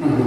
อื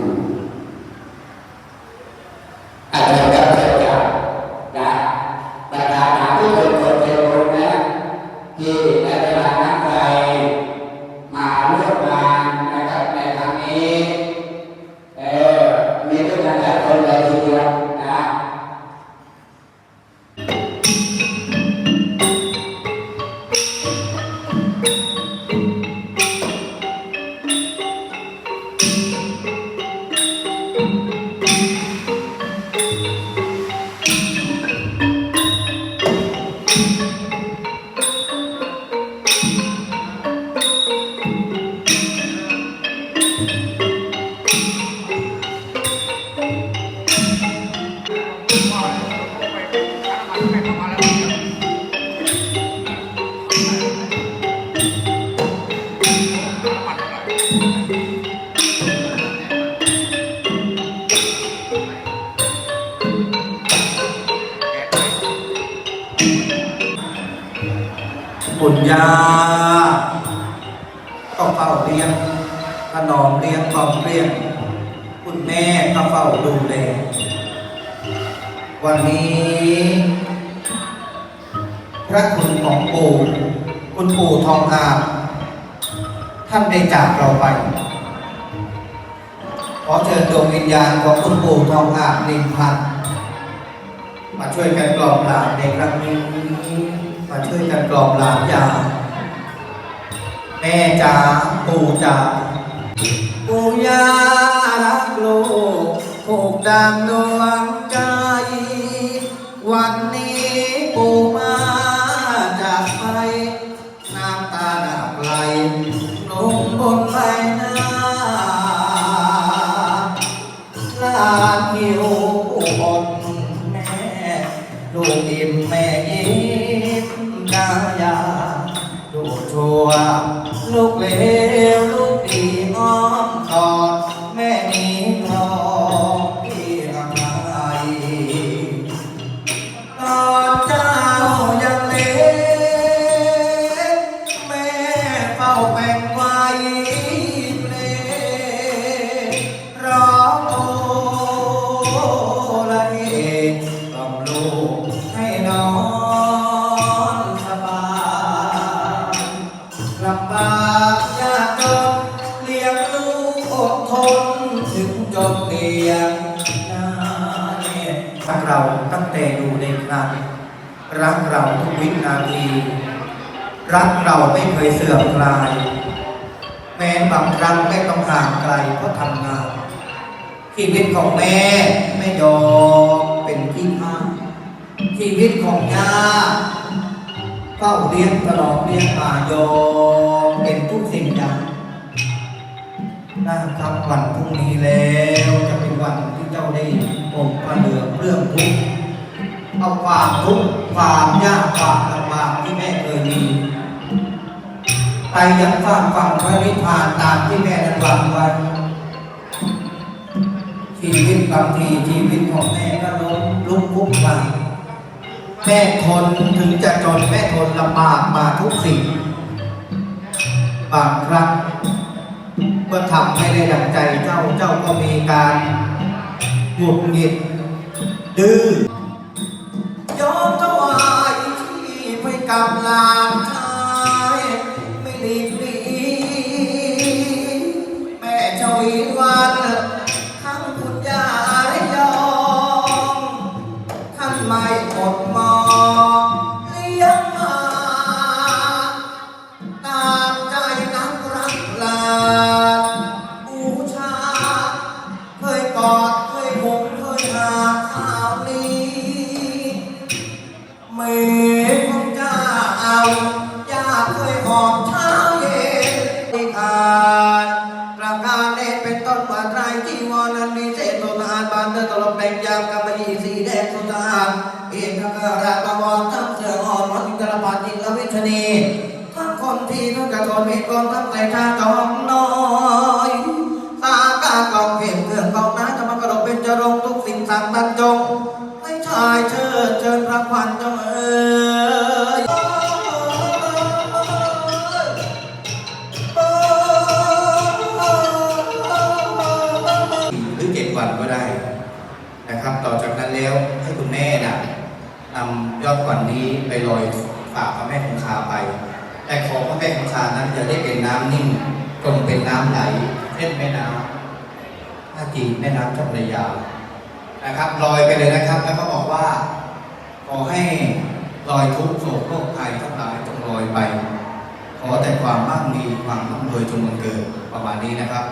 บุญญา ก็เฝ้าเลี้ยงถนอมเลี้ยงของเลี้ยงคุณแม่ก็เฝ้าดูแลวันนี้ พระคุณของปู่คุณปู่ทองอาท่านได้จากเราไป ขอเชิญดวงวิญญาณของคุณปู่ทองอาบนินพันธ์มาช่วยกันกล่อมหลานในครั้งนี้ มาช่วยกันกล่อมหลานยา แม่จ๋าปู่จ๋าปู่ย่ารักลูกผูกดังดวงใจ วันนี้ปู่มาจากไปน้ำตาดับไหลลงบนใบหน้าลาหิวอดแม่ ลูกอิ่มแม่ยิ้ม ว ลูกเลวลูกดีอ้อมกอดแม่นี้พร้อมที่อภัยตอนเจ้ายังเล็กแม่เฝ้าแบ่งไว้เพลงร้องโอละเองกล่อมลูก จนเลี้ยงนาเนี่ยรักเราตั้งแต่อยู่ในครันรักเราทุกวินาที รักเราไม่เคยเสื่อมคลาย แม้บางครั้งไม่ต้องห่างไกลเพราะทำงานชีวิตของแม่ไม่ยอมเป็นที่พักชีวิตของย่าเฝ้าเลี้ยงตลอดเลี้ยงมายอมเป็นทุกสิ่งอย่าง น่าคำวันพรุ่งนี้แล้วจะเป็นวันที่เจ้าได้ผมประเหลือเรื่องทุกข์เอาความทุกข์ความยากความลำบากที่แม่เคยมีไปยังฝากฝั่งพระนิพพานตามที่แม่ได้หวังไว้ชีวิตบางทีชีวิตของแม่ก็ล้มลุกคลุกคลานแม่ทนถึงจะจนแม่ทนลำบากมาทุกสิ่ง บางครั้ง เมื่อทำให้ได้ดังใจเจ้าเจ้าก็มีการหงุดหงิดดื้อยอมถวายที่ไปกับลาน อินทกกระราตะวันทั้งเสืออ่อนวัดอินทรพันธ์อินทรวิชนีทั้งคนที่ทั้งกระทนมีกองทั้งใส่ชาตองน้อยตากากองเพียงเครื่องกองน้าจะมากระดกเป็นจรงทุกสิ่งสั่งตันจงให้ชายเชิดเชิญพระควันจงเอ๋ย ต่อจากนั้นแล้วให้คุณแม่น่ะนำยอดขวัญนี้ไปลอยฝากพระแม่คงคาไป แต่ขอพระแม่คงคานั้นอย่าได้เป็นน้ำนิ่งจงเป็นน้ำไหลเช่นแม่น้ำท่าจีนแม่น้ำเจ้าพระยานะครับลอยไปเลยนะครับ แล้วก็บอกว่า ขอให้ลอยทุกโศกโรคภัยทั้งหลายจงลอยไป ขอแต่ความมั่งมีความร่ำรวยจงบังเกิดประมาณนี้นะครับ